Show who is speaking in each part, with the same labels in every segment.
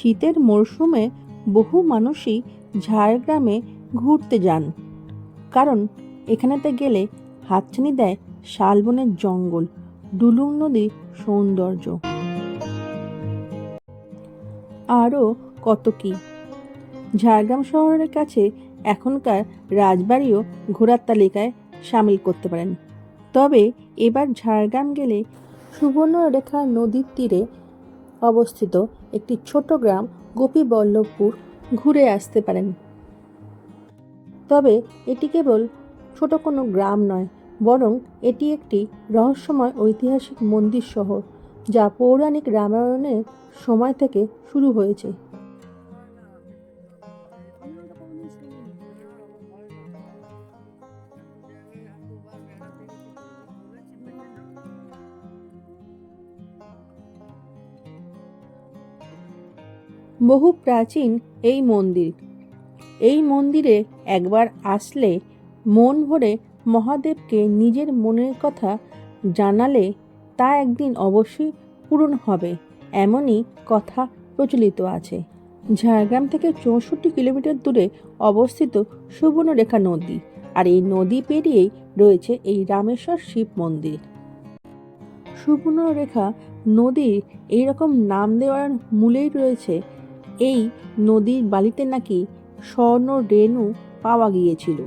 Speaker 1: শীতের মরশুমে বহু মানুষই ঝাড়গ্রামে ঘুরতে যান। কারণ এখানেতে গেলে হাতছানি দেয় শালবনের জঙ্গল, ডুলুং নদীর সৌন্দর্য। আরও কত কি? ঝাড়গ্রাম শহরের কাছে এখনকার রাজবাড়িও ঘোরার তালিকায় সামিল করতে পারেন। তবে এবার ঝাড়গ্রাম গেলে সুবর্ণরেখা নদীর তীরে অবস্থিত একটি ছোট গ্রাম গোপীবল্লভপুর ঘুরে আসতে পারেন। তবে এটি কেবল ছোট কোনো গ্রাম নয়, বরং এটি একটি রহস্যময় ঐতিহাসিক মন্দির শহর, যা পৌরাণিক রামায়ণের সময় থেকে শুরু হয়েছে। বহু প্রাচীন এই মন্দির। এই মন্দিরে একবার আসলে মন ভরে মহাদেবকে নিজের মনের কথা জানালে তা একদিন অবশ্যই পূরণ হবে, এমনই কথা প্রচলিত আছে। ঝাড়গ্রাম থেকে চৌষট্টি কিলোমিটার দূরে অবস্থিত সুবর্ণরেখা নদী, আর এই নদী পেরিয়েই রয়েছে এই রামেশ্বর শিব মন্দির। সুবর্ণরেখা নদীর এইরকম নাম দেওয়ার মূলেই রয়েছে এই নদীর বালিতে নাকি স্বর্ণ রেণু পাওয়া গিয়েছিল।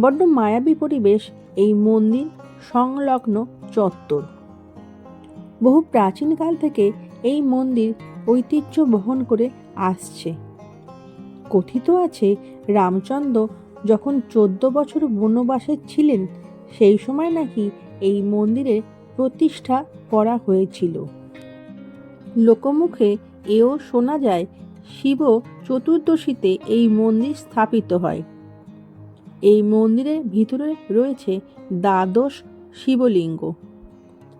Speaker 1: বড্ড মায়াবী পরিবেশ এই মন্দির সংলগ্ন চত্বর। বহু প্রাচীনকাল থেকে এই মন্দির ঐতিহ্য বহন করে আসছে। কথিত আছে, রামচন্দ্র যখন চোদ্দ বছর বনবাসে ছিলেন, সেই সময় নাকি এই মন্দিরের প্রতিষ্ঠা করা হয়েছিল। লোকমুখে এও শোনা যায়, শিব চতুর্দশীতে এই মন্দির স্থাপিত হয়। এই মন্দিরের ভিতরে রয়েছে দ্বাদশ শিবলিঙ্গ।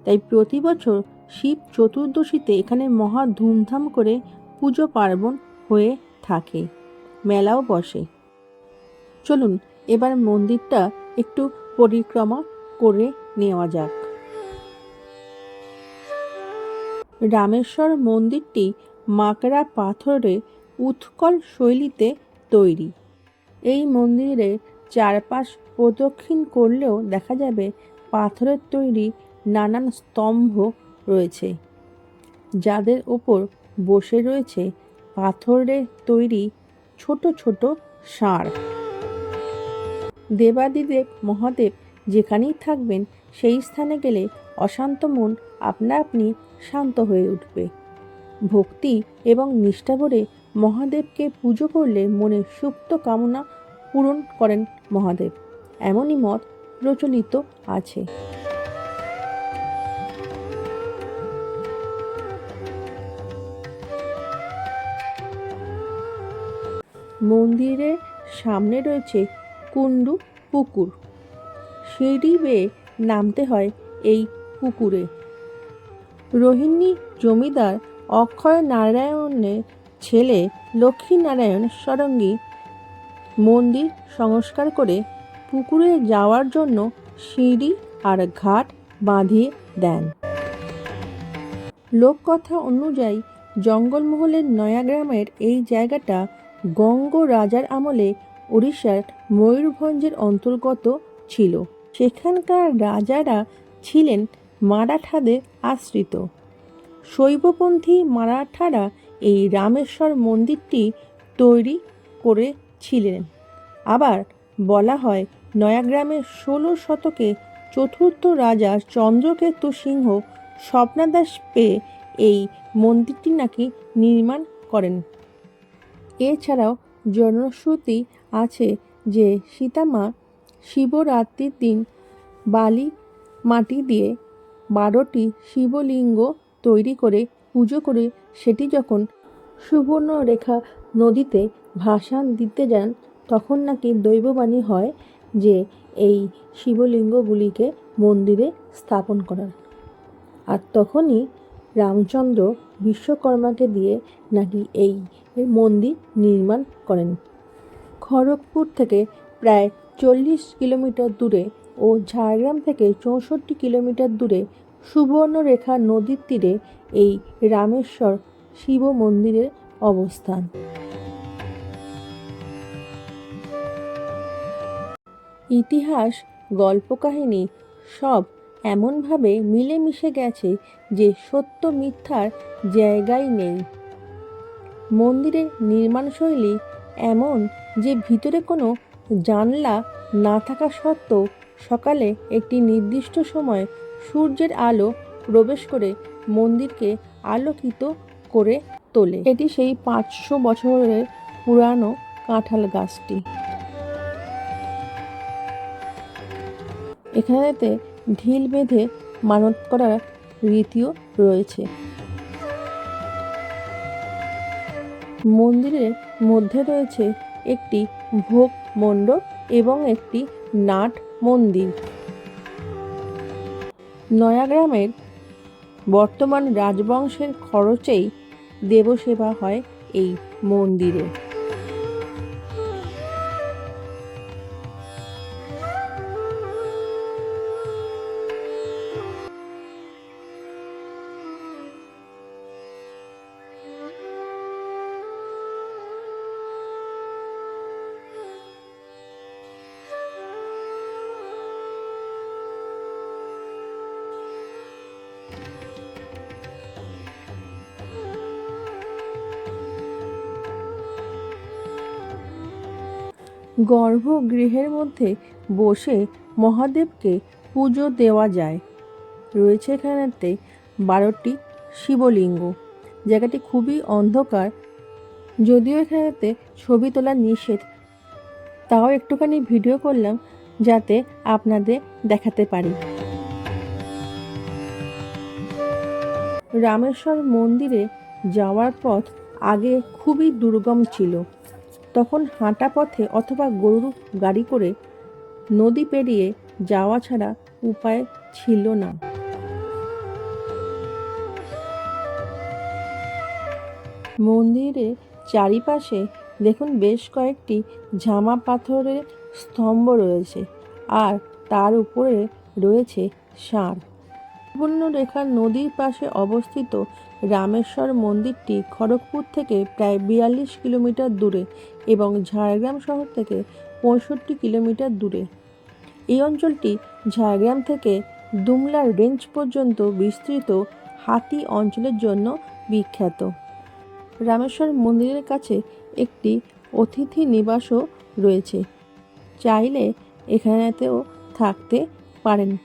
Speaker 1: তাই প্রতি বছর শিব চতুর্দশীতে এখানে মহা ধুমধাম করে পুজো পার্বণ হয়ে থাকে, মেলাও বসে। চলুন, এবার মন্দিরটা একটু পরিক্রমা করে নেওয়া যাক। রামেশ্বর মন্দিরটি মাকড়া পাথরে উৎকল শৈলীতে তৈরি। এই মন্দিরের চারপাশ প্রদক্ষিণ করলেও দেখা যাবে পাথরের তৈরি নানান স্তম্ভ রয়েছে। যাদের ওপর বসে রয়েছে পাথরের তৈরি ছোট ছোট ষাঁড়। দেবাদিদেব মহাদেব যেখানেই থাকবেন, সেই স্থানে গেলে অশান্ত মন আপনা আপনি শান্ত হয়ে উঠবে। ভক্তি এবং নিষ্ঠা ভরে মহাদেবকে পুজো করলে মনে সুপ্ত কামনা পূরণ করেন মহাদেব। এমনই মত প্রচলিত আছে। মন্দিরের সামনে রয়েছে কুণ্ডু পুকুর। সিঁড়ি বেয়ে নামতে হয় এই পুকুরে। রোহিণী জমিদার অক্ষয় নারায়ণের ছেলে লক্ষ্মীনারায়ণ সরঙ্গী মন্দির সংস্কার করে পুকুরে যাওয়ার জন্য সিঁড়ি আর ঘাট বাঁধিয়ে দেন। লোককথা অনুযায়ী জঙ্গলমহলের নয়াগ্রামের এই জায়গাটা গঙ্গ রাজার আমলে উড়িষ্যার ময়ূরভঞ্জের অন্তর্গত ছিল। সেখানকার রাজারা ছিলেন মারাঠাদের আশ্রিত। শৈবপন্থী মারাঠারা এই রামেশ্বর মন্দিরটি তৈরি করেছিলেন। আবার বলা হয় নয়াগ্রামের ষোলো শতকে চতুর্থ রাজা চন্দ্রকেতু সিংহ স্বপ্নাদাস পেয়ে এই মন্দিরটি নাকি নির্মাণ করেন। এছাড়াও জনশ্রুতি আছে যে, সীতামা শিবরাত্রির দিন বালি মাটি দিয়ে বারোটি শিবলিঙ্গ তৈরি করে পুজো করে সেটি যখন সুবর্ণরেখা নদীতে ভাসান দিতে যান, তখন নাকি দৈববাণী হয় যে এই শিবলিঙ্গগুলিকে মন্দিরে স্থাপন করার। আর তখনই রামচন্দ্র বিশ্বকর্মাকে দিয়ে নাকি এই মন্দির নির্মাণ করেন। খড়গপুর থেকে প্রায় চল্লিশ কিলোমিটার দূরে ও ঝাড়গ্রাম থেকে চৌষট্টি কিলোমিটার দূরে সুবর্ণরেখা নদীর তীরে এই রামেশ্বর শিব মন্দিরের অবস্থান। ইতিহাস, গল্পকাহিনী সব এমনভাবে মিলেমিশে গেছে যে সত্য মিথ্যার জায়গাই নেই। মন্দিরের নির্মাণশৈলী এমন যে ভিতরে কোনো জানলা না থাকা সত্ত্বেও সকালে একটি নির্দিষ্ট সময় সূর্যের আলো প্রবেশ করে মন্দিরকে আলোকিত করে তোলে। এটি সেই পাঁচশো বছরের পুরানো কাঁঠাল গাছটি। এখানেতে ঢিল বেঁধে মানত করার রীতিও রয়েছে। মন্দিরের মধ্যে রয়েছে একটি ভোগ মণ্ডপ এবং একটি নাট মন্দির। নয়াগ্রামের বর্তমান রাজবংশের খরচেই দেবসেবা হয় এই মন্দিরে। গর্ভগৃহের মধ্যে বসে মহাদেবকে পুজো দেওয়া যায়। রয়েছে এখানেতে বারোটি শিবলিঙ্গ। জায়গাটি খুবই অন্ধকার। যদিও এখানেতে ছবি তোলা নিষেধ, তাও একটুখানি ভিডিও করলাম যাতে আপনাদের দেখাতে পারি। রামেশ্বর মন্দিরে যাওয়ার পথ আগে খুবই দুর্গম ছিল। তখন হাঁটা পথে অথবা গরুর গাড়ি করে নদী পেরিয়ে যাওয়া ছাড়া উপায় ছিল না। মন্দিরের চারিপাশে দেখুন বেশ কয়েকটি ঝামা পাথরের স্তম্ভ রয়েছে আর তার উপরে রয়েছে ষাঁড় রেখার নদীর পাশে অবস্থিত রামেশ্বর মন্দিরটি খড়গপুর থেকে প্রায় বিয়াল্লিশ কিলোমিটার দূরে এবং ঝাড়গ্রাম শহর থেকে পঁয়ষট্টি কিলোমিটার দূরে। এই অঞ্চলটি ঝাড়গ্রাম থেকে দুমলার রেঞ্জ পর্যন্ত বিস্তৃত হাতি অঞ্চলের জন্য বিখ্যাত। রামেশ্বর মন্দিরের কাছে একটি অতিথি নিবাসও রয়েছে। চাইলে এখানেতেও থাকতে পারেন।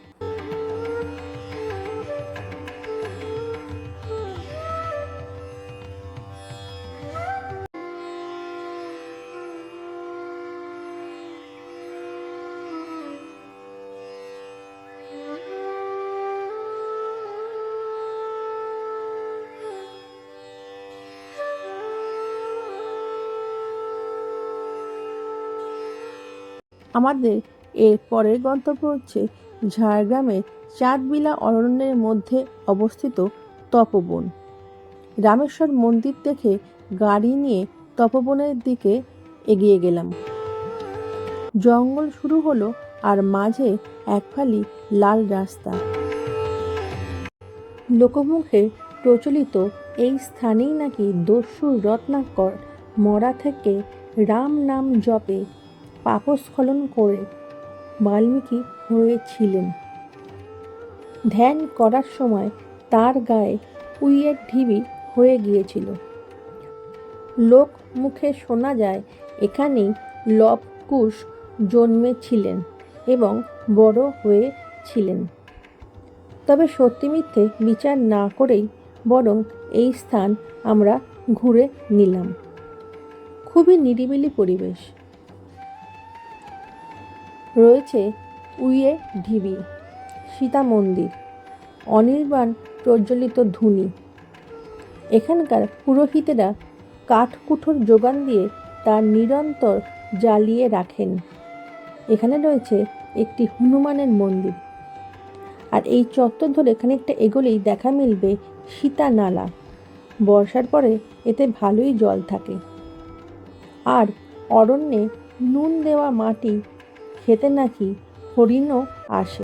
Speaker 1: আমাদের এর পরের গন্তব্য হচ্ছে ঝাড়গ্রামের চাঁদবিলা অরণ্যের মধ্যে অবস্থিত তপবন। রামেশ্বর মন্দির দেখে গাড়ি নিয়ে তপবনের দিকে এগিয়ে গেলাম। জঙ্গল শুরু হলো আর মাঝে এক ফালি লাল রাস্তা। লোকমুখে প্রচলিত এই স্থানেই নাকি দস্যু রত্নাকর মরা থেকে রাম নাম জপে পাপস্খলন করে বাল্মীকি হয়েছিলেন। ধ্যান করার সময় তার গায়ে উইয়ের ঢিবি হয়ে গিয়েছিল। লোক মুখে শোনা যায়, এখানেই লবকুশ জন্মেছিলেন এবং বড় হয়েছিলেন। তবে সত্যি মিথ্যে বিচার না করেই বরং এই স্থান আমরা ঘুরে নিলাম। খুবই নিরিবিলি পরিবেশ। রয়েছে উইয়ে ঢিবি, সীতা মন্দির, অনির্বাণ প্রজ্বলিত ধুনি। এখানকার পুরোহিতেরা কাঠকুঠোর যোগান দিয়ে তার নিরন্তর জ্বালিয়ে রাখেন। এখানে রয়েছে একটি হনুমানের মন্দির। আর এই চত্বর ধরে খানিকটা এগোলেই দেখা মিলবে সীতা নালা। বর্ষার পরে এতে ভালোই জল থাকে। আর অরণ্যে নুন দেওয়া মাটি খেতে নাকি হরিণও আসে।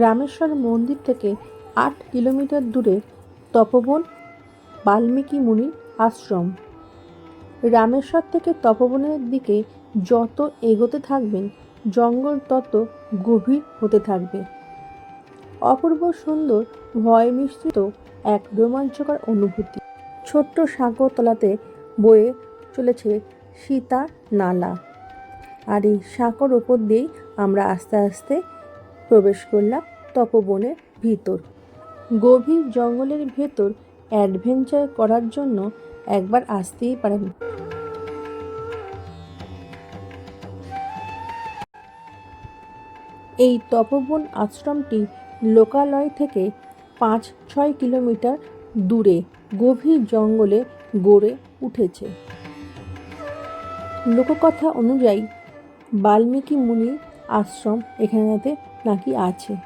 Speaker 1: রামেশ্বর মন্দির থেকে আট কিলোমিটার দূরে তপবন বাল্মীকি মুনির আশ্রম। রামেশ্বর থেকে তপবনের দিকে যত এগোতে থাকবেন, জঙ্গল তত গভীর হতে থাকবে। অপূর্ব সুন্দর ভয় মিশ্রিত এক রোমাঞ্চকর অনুভূতি। ছোট্ট সাঁকোতলাতে বয়ে চলেছে সীতা নালা। আর এই সাঁকোর ওপর দিয়েই আমরা আস্তে আস্তে প্রবেশ করলাম তপবনের ভিতর। গভীর জঙ্গলের ভেতর অ্যাডভেঞ্চার করার জন্য একবার আসতেই পারেন। এই তপবন আশ্রমটি লোকালয় থেকে পাঁচ ছয় কিলোমিটার দূরে গভীর জঙ্গলে গড়ে উঠেছে। লোককথা অনুযায়ী বাল্মীকি মুনির আশ্রম এখানেতে নাকি আছে।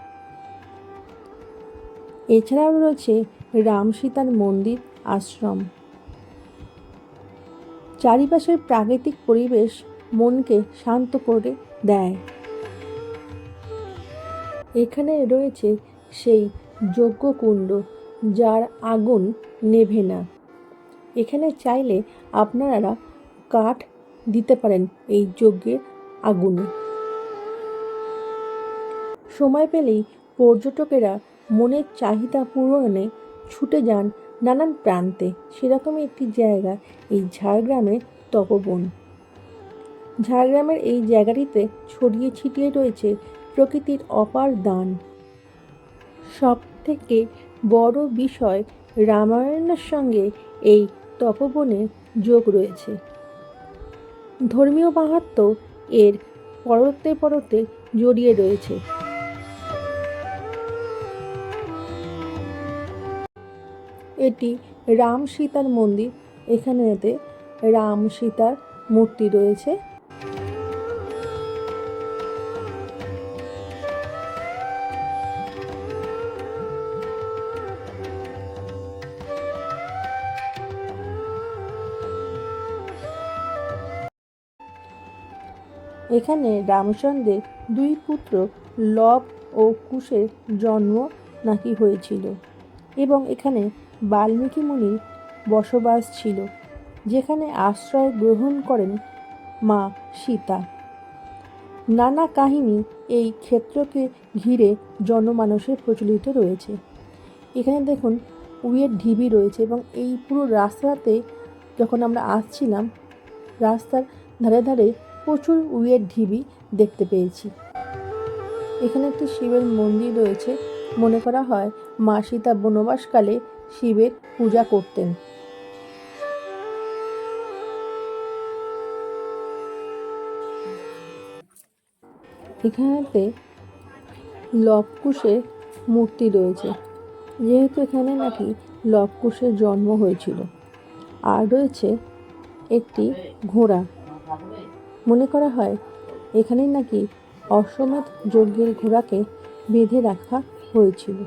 Speaker 1: এছাড়াও রয়েছে রাম সীতার মন্দির, আশ্রম। চারিপাশের প্রাকৃতিক পরিবেশ মনকে শান্ত করে দেয়। এখানে রয়েছে সেই যজ্ঞকুণ্ড, যার আগুন নেভে না। এখানে চাইলে আপনারা কাঠ দিতে পারেন এই যজ্ঞের আগুনে। সময় পেলেই পর্যটকেরা মনের চাহিদা পূরণে ছুটে যান নানান প্রান্তে। সেরকমই একটি জায়গা, এই ঝাড়গ্রামের তপবন। ঝাড়গ্রামের এই জায়গাটিতে ছড়িয়ে ছিটিয়ে রয়েছে প্রকৃতির অপার দান। সব থেকে বড় বিষয় রামায়ণের সঙ্গে এই তপবনের যোগ রয়েছে। ধর্মীয় মাহাত্ম এর পরতে পরতে জড়িয়ে রয়েছে। এটি রাম সীতার মন্দির। এখানেতে রাম সীতার মূর্তি রয়েছে। এখানে রামচন্দ্রের দুই পুত্র লব ও কুশের জন্ম নাকি হয়েছিল এবং এখানে বাল্মীকি মুনির বসবাস ছিল, যেখানে আশ্রয় গ্রহণ করেন মা সীতা। নানা কাহিনী এই ক্ষেত্রকে ঘিরে জনমানসে প্রচলিত রয়েছে। এখানে দেখুন, উইয়ের ঢিবি রয়েছে এবং এই পুরো রাস্তাতে যখন আমরা আসছিলাম, রাস্তার ধারে ধারে প্রচুর উইয়ের ঢিবি দেখতে পেয়েছি। এখানে একটি শিবের মন্দির রয়েছে। মনে করা হয় মা সীতা বনবাসকালে শিবের পূজা করতেন। এখানেতে লবকুশের মূর্তি রয়েছে। যেহেতু এখানে নাকি লবকুশের জন্ম হয়েছিল, আর রয়েছে একটি ঘোড়া। মনে করা হয়, এখানেই নাকি অশ্বমেধ যজ্ঞের ঘোড়াকে বেঁধে রাখা হয়েছিল।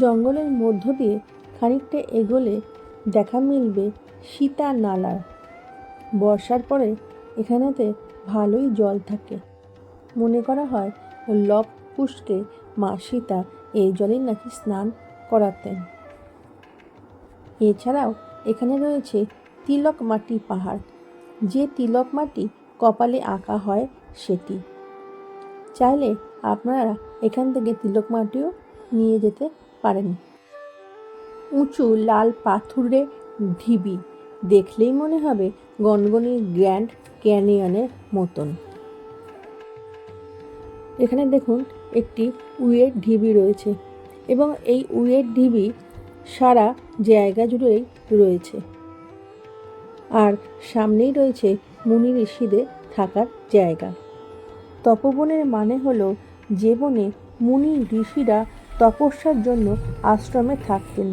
Speaker 1: জঙ্গলের মধ্য দিয়ে খানিকটা এগোলে দেখা মিলবে সীতা নালার। বর্ষার পরে এখানেতে ভালোই জল থাকে। মনে করা হয় লব কুশকে মা সীতা এই জলেই নাকি স্নান করাতেন। এছাড়াও এখানে রয়েছে তিলক মাটি পাহাড়। যে তিলক মাটি কপালে আঁকা হয় সেটি। চাইলে আপনারা এখান থেকে তিলক মাটিও নিয়ে যেতে পারেন। উঁচু লাল পাথুরে ঢিবি দেখলেই মনে হবে গনগনি গ্র্যান্ড ক্যানিয়নের মতন। এখানে দেখুন একটি উইয়ের ঢিবি রয়েছে এবং এই উইয়ের ঢিবি সারা জায়গা জুড়েই রয়েছে। আর সামনেই রয়েছে মুনি ঋষিদের থাকার জায়গা। তপবনের মানে হলো যে বনে মুনি ঋষিরা তপস্যার জন্য আশ্রমে থাকতেন।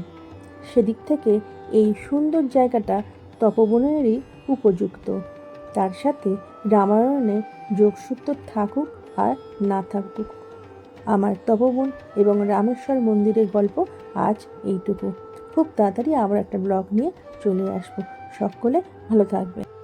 Speaker 1: সেদিক থেকে এই সুন্দর জায়গাটা তপবনেরই উপযুক্ত। তার সাথে রামায়ণে যোগসূত্র থাকুক আর না থাকুক। আমার তপবন এবং রামেশ্বর মন্দিরের গল্প আজ এইটুকু। খুব তাড়াতাড়ি আবার একটা ব্লগ নিয়ে চলে আসব। সকলে ভালো থাকবে